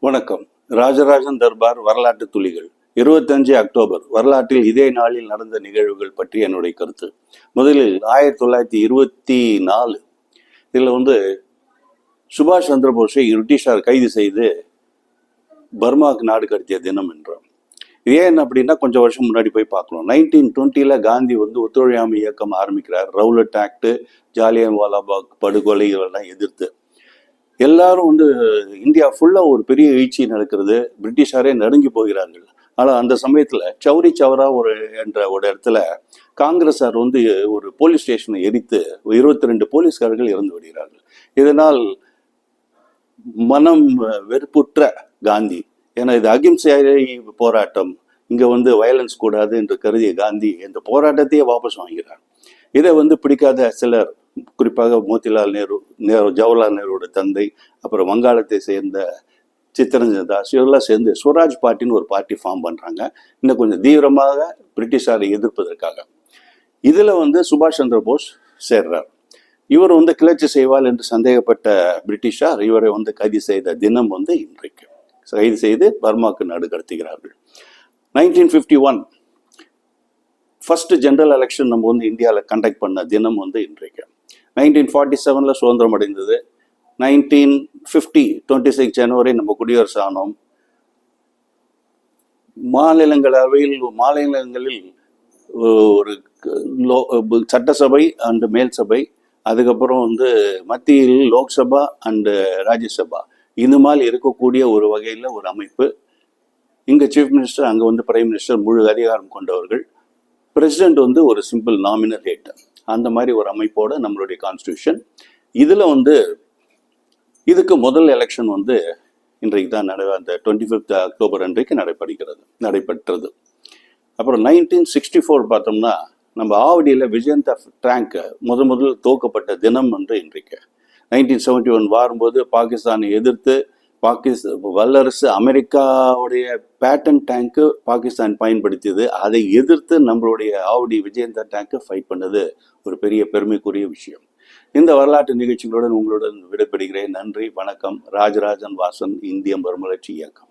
வணக்கம். ராஜராஜன் தர்பார் வரலாற்று துளிகள். இருபத்தஞ்சு அக்டோபர் வரலாற்றில் இதே நாளில் நடந்த நிகழ்வுகள் பற்றி என்னுடைய கருத்து. முதலில் ஆயிரத்தி தொள்ளாயிரத்தி இருபத்தி நாலு. இதில் வந்து சுபாஷ் சந்திரபோஸை பிரிட்டிஷார் கைது செய்து பர்மாவுக்கு நாடு கடத்திய தினம் என்றோம். ஏன் அப்படின்னா கொஞ்சம் வருஷம் முன்னாடி போய் பார்க்கணும். நைன்டீன் டுவெண்ட்டியில் காந்தி வந்து ஒத்துழையாமை இயக்கம் ஆரம்பிக்கிறார். ரவுலட் ஆக்ட் ஜாலியன் வாலாபாக் படுகொலை இதெல்லாம் எதிர்த்து. எல்லாரும் வந்து இந்தியா ஃபுல்லாக ஒரு பெரிய எழுச்சி நடக்கிறது. பிரிட்டிஷாரே நடுங்கி போகிறார்கள். ஆனால் அந்த சமயத்தில் சௌரி சவரா ஒரு என்ற ஒரு இடத்துல காங்கிரஸார் வந்து ஒரு போலீஸ் ஸ்டேஷனை எரித்து இருபத்தி ரெண்டு போலீஸ்காரர்கள் இறந்து விடுகிறார்கள். இதனால் மனம் வெறுப்புற்ற காந்தி. ஏன்னா இது அகிம்சை போராட்டம். இங்கே வந்து வயலன்ஸ் கூடாது என்று கருதிய காந்தி இந்த போராட்டத்தையே வாபஸ் வாங்கிறார் இதை வந்து பிடிக்காத சிலர் குறிப்பாக மோதிலால் நேரு நேரு ஜவஹர்லால் நேருவோட தந்தை அப்புறம் வங்காளத்தை சேர்ந்த சித்தரஞ்சன் தாஸ் இவரெல்லாம் சேர்ந்து ஸ்வராஜ் பார்ட்டின்னு ஒரு பார்ட்டி ஃபார்ம் பண்ணுறாங்க இன்னும் கொஞ்சம் தீவிரமாக பிரிட்டிஷாரை எதிர்ப்பதற்காக. இதில் வந்து சுபாஷ் சந்திர போஸ் சேர்றார். இவர் வந்து கிளர்ச்சி செய்வார் என்று சந்தேகப்பட்ட பிரிட்டிஷார். இவரை வந்து கைது செய்த தினம் வந்து இன்றைக்கு. கைது செய்து பர்மாக்கு நாடு கடத்துகிறார்கள். Nineteen fifty one first general election நம்ம வந்து இந்தியாவில் கண்டக்ட் பண்ண தினம் வந்து இன்றைக்கு. நைன்டீன் ஃபார்ட்டி செவனில் சுதந்திரம் அடைந்தது நைன்டீன் ஃபிஃப்டி டுவெண்ட்டி சிக்ஸ் ஜனவரி நம்ம குடியரசு ஆனோம் மாநிலங்களவையில் மாநிலங்களில் ஒரு லோ சட்டசபை அண்டு மேல் சபை அதுக்கப்புறம் வந்து மத்தியில் லோக்சபா அண்டு ராஜ்யசபா. இந்த மாதிரி இருக்கக்கூடிய ஒரு வகையில் ஒரு அமைப்பு. இங்கே சீஃப் மினிஸ்டர் அங்கே வந்து பிரைம் மினிஸ்டர் முழு அதிகாரம் கொண்டவர்கள். பிரசிடென்ட் வந்து ஒரு சிம்பிள் நாமினல் ஹேட்டர் அந்த மாதிரி ஒரு அமைப்போட நம்மளுடைய கான்ஸ்டியூஷன் இதில் வந்து இதுக்கு முதல் எலெக்ஷன் வந்து இன்றைக்கு தான் நட அந்த டுவெண்ட்டி ஃபிஃப்த் அக்டோபர் அன்றைக்கு நடைபெறுகிறது நடைபெற்றது. அப்புறம் நைன்டீன் சிக்ஸ்டி ஃபோர் பார்த்தோம்னா நம்ம ஆவடியில் விஜயந்த ட்ராங்க்கு முத முதல் துவக்கப்பட்ட தினம் வந்து இன்றைக்கு. நைன்டீன் செவன்டி ஒன் வாரும்போது பாகிஸ்தானை எதிர்த்து பாகிஸ்தான் வல்லரசு அமெரிக்காவுடைய பேட்டன் டேங்க்கு பாகிஸ்தான் பயன்படுத்தியது. அதை எதிர்த்து நம்மளுடைய ஆவடி விஜயந்தா டேங்க்கு ஃபைட் பண்ணது. ஒரு பெரிய பெருமைக்குரிய விஷயம். இந்த வரலாற்று நிகழ்ச்சிகளுடன் உங்களுடன் விடைபெறுகிறேன். நன்றி வணக்கம். ராஜராஜன் வாசன் இந்திய மறுமலர்ச்சி இயக்கம்.